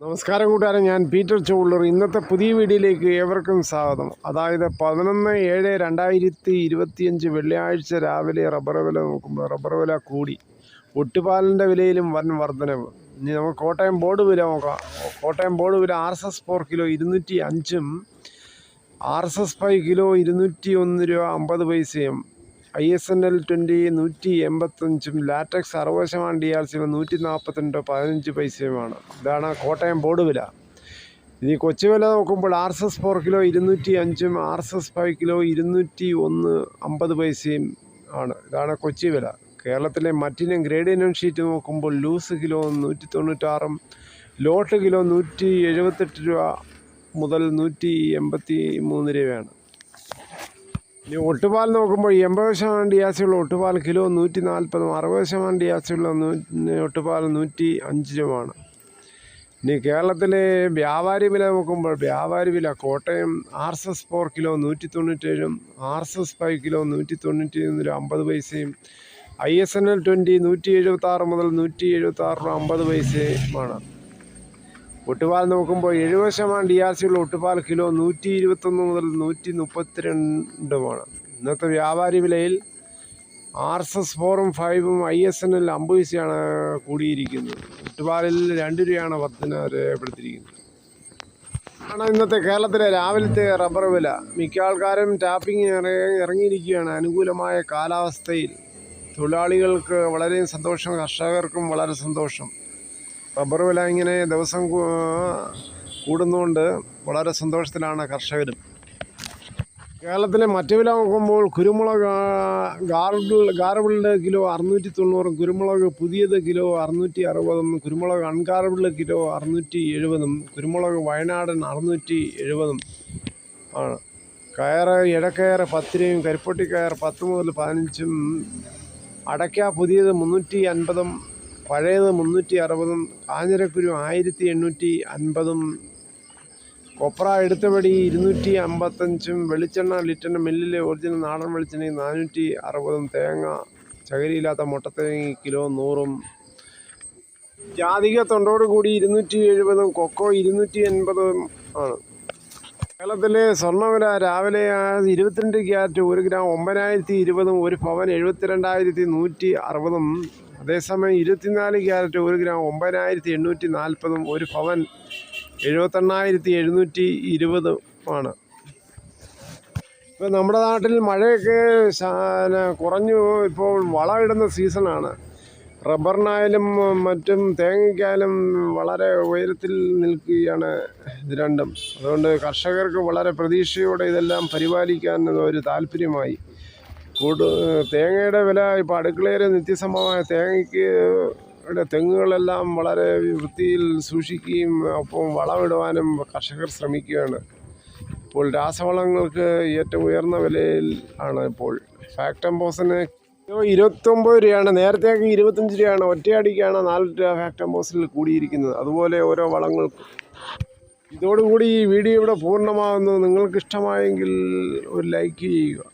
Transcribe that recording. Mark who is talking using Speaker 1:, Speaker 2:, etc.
Speaker 1: നമസ്കാരം കൂട്ടുകാരെ ഞാൻ പീറ്റർ ചോള്ളർ ഇന്നത്തെ പുതിയ വീഡിയോയിലേക്ക് ഏവർക്കും സ്വാഗതം. അതായത് പതിനൊന്ന് ഏഴ് രണ്ടായിരത്തി ഇരുപത്തിയഞ്ച് വെള്ളിയാഴ്ച രാവിലെ റബ്ബർ വില നോക്കുമ്പോൾ റബ്ബർ വില കൂടി. ഒട്ടുപാലിന്റെ വിലയിലും വൻ വർധനവ്. ഇനി നമുക്ക് കോട്ടയം ബോർഡ് വില നോക്കാം. കോട്ടയം ബോർഡ് വില R S S four kilo ഇരുന്നൂറ്റി അഞ്ചും R S S five kilo ഇരുന്നൂറ്റി ഒന്ന് രൂപ അമ്പത് പൈസയും I S N L twenty നൂറ്റി എൺപത്തഞ്ചും ലാറ്റക്സ് അറുപത് ശതമാനം ഡി ആർ സി നൂറ്റി നാൽപ്പത്തിരണ്ടോ പതിനഞ്ച് പൈസയുമാണ്. ഇതാണ് കോട്ടയം ബോർഡ് വില. ഇനി കൊച്ചു വില നോക്കുമ്പോൾ R S S four kilo ഇരുന്നൂറ്റി അഞ്ചും R S S five kilo ഇരുന്നൂറ്റി ഒന്ന് അമ്പത് പൈസയും ആണ്. ഇതാണ് കൊച്ചി വില. കേരളത്തിലെ മറ്റിനും ഗ്രേഡിനും ഷീറ്റ് നോക്കുമ്പോൾ ലൂസ് കിലോ നൂറ്റി തൊണ്ണൂറ്റാറും ലോട്ട് കിലോ നൂറ്റി എഴുപത്തെട്ട് രൂപ മുതൽ നൂറ്റി എൺപത്തി മൂന്ന് രൂപയാണ്. ഇനി ഒട്ടുപാൽ നോക്കുമ്പോൾ എൺപത് ശതമാനം ഡിയാസിയുള്ള ഒട്ടുപാൽ കിലോ നൂറ്റി നാൽപ്പതും അറുപത് ശതമാനം ഡിയാസിയുള്ള നൂ ഒട്ടുപാൽ നൂറ്റി അഞ്ച് ഇനി കേരളത്തിലെ വ്യാപാരി വില നോക്കുമ്പോൾ വ്യാപാരി വില Kottayam R S S four kilo നൂറ്റി തൊണ്ണൂറ്റേഴും R S S five kilo നൂറ്റി തൊണ്ണൂറ്റി ഒന്നിലും അമ്പത് പൈസയും I S N L twenty നൂറ്റി എഴുപത്താറ് മുതൽ നൂറ്റി എഴുപത്താറ് അമ്പത് പൈസയുമാണ്. ഒട്ടുപാൽ നോക്കുമ്പോൾ എഴുപത് ശതമാനം ഡി ആർ സിയുള്ള ഒട്ടുപാൽ കിലോ നൂറ്റി ഇരുപത്തൊന്ന് മുതൽ നൂറ്റി മുപ്പത്തിരണ്ടുമാണ് ഇന്നത്തെ വ്യാപാരി വിലയിൽ ആർ എസ് എസ് ഫോറും ഫൈവും ഐ എസ് എൻ എൽ അമ്പത് പൈസയാണ് കൂടിയിരിക്കുന്നത്. ഒട്ടുപാലിൽ രണ്ട് രൂപയാണ് വർധന രേഖപ്പെടുത്തിയിരിക്കുന്നത്. ആണ് ഇന്നത്തെ കേരളത്തിലെ രാവിലത്തെ റബ്ബർ വില. മിക്ക ആൾക്കാരും ടാപ്പിംഗ് ഇറങ്ങിയിരിക്കുകയാണ്. അനുകൂലമായ കാലാവസ്ഥയിൽ തൊഴിലാളികൾക്ക് വളരെ സന്തോഷം കർഷകർക്കും വളരെ സന്തോഷം. റബ്ബർ വില ഇങ്ങനെ ദിവസം കൂടുന്നതുകൊണ്ട് വളരെ സന്തോഷത്തിലാണ് കർഷകരും. കേരളത്തിലെ മറ്റു വില നോക്കുമ്പോൾ കുരുമുളക് ഗാർബിൾ ഗാർബിളിന്റെ കിലോ അറുന്നൂറ്റി തൊണ്ണൂറും കുരുമുളക് പുതിയത് കിലോ അറുന്നൂറ്റി അറുപതും കുരുമുളക് അൺഗാർബിൾഡ് കിലോ അറുന്നൂറ്റി എഴുപതും കുരുമുളക് വയനാടൻ അറുന്നൂറ്റി എഴുപതും ആണ്. കയറ് ഇടക്കയർ പത്ത് രൂപയും കരിപ്പൊട്ടിക്കയർ പത്ത് മുതൽ പതിനഞ്ചും അടയ്ക്ക പുതിയത് മുന്നൂറ്റി അൻപതും പഴയത് മുന്നൂറ്റി അറുപതും കാഞ്ഞിരക്കുരു ആയിരത്തി എണ്ണൂറ്റി അൻപതും കൊപ്ര എടുത്തപടി ഇരുന്നൂറ്റി അമ്പത്തഞ്ചും വെളിച്ചെണ്ണ ലിറ്ററിന് മില്ലിലെ ഒറിജിനൽ നാടൻ വെളിച്ചെണ്ണ നാനൂറ്റി അറുപതും തേങ്ങ ചകരിയില്ലാത്ത മുട്ടത്തേങ്ങ കിലോ നൂറും. ജാതിക തൊണ്ടോട് കൂടി ഇരുന്നൂറ്റി എഴുപതും കൊക്കോ ഇരുന്നൂറ്റി എൺപതും ആണ്. കേരളത്തിലെ സ്വർണവില രാവിലെ ഇരുപത്തിരണ്ട് ക്യാറ്റ് ഒരു ഗ്രാം ഒമ്പതിനായിരത്തി ഇരുപതും ഒരു പവൻ എഴുപത്തിരണ്ടായിരത്തി നൂറ്റി അറുപതും. അതേസമയം ഇരുപത്തിനാല് ക്യാരറ്റ് ഒരു ഗ്രാം ഒമ്പതിനായിരത്തി എണ്ണൂറ്റി നാൽപ്പതും ഒരു പവൻ എഴുപത്തെണ്ണായിരത്തി എഴുന്നൂറ്റി ഇരുപതും ആണ്. ഇപ്പോൾ നമ്മുടെ നാട്ടിൽ മഴയൊക്കെ കുറഞ്ഞു ഇപ്പോൾ വളമിടുന്ന സീസണാണ്. റബ്ബറിനായാലും മറ്റും തേങ്ങയ്ക്കായാലും വളരെ ഉയരത്തിൽ നിൽക്കുകയാണ് ഇത് രണ്ടും. അതുകൊണ്ട് കർഷകർക്ക് വളരെ പ്രതീക്ഷയോടെ ഇതെല്ലാം പരിപാലിക്കാൻ ഒരു താല്പര്യമായി. കൂട് തേങ്ങയുടെ വില ഇപ്പോൾ അടുക്കളയിലെ നിത്യസമമായ തേങ്ങയ്ക്ക് തെങ്ങുകളെല്ലാം വളരെ വൃത്തിയിൽ സൂക്ഷിക്കുകയും ഒപ്പം വളമിടുവാനും കർഷകർ ശ്രമിക്കുകയാണ്. ഇപ്പോൾ രാസവളങ്ങൾക്ക് ഏറ്റവും ഉയർന്ന വിലയിൽ ആണ് ഇപ്പോൾ. ഫാക്ടംബോസിന് കിലോ ഇരുപത്തൊമ്പത് രൂപയാണ്. നേരത്തേക്ക് ഇരുപത്തഞ്ച് രൂപയാണ്. ഒറ്റയടിക്കാണ് നാല് രൂപ ഫാക്ടംബോസിൽ കൂടിയിരിക്കുന്നത്. അതുപോലെ ഓരോ വളങ്ങൾക്കും. ഇതോടുകൂടി ഈ വീഡിയോ ഇവിടെ പൂർണമാകുന്നു നിങ്ങൾക്കിഷ്ടമായെങ്കിൽ ഒരു ലൈക്ക് ചെയ്യുക.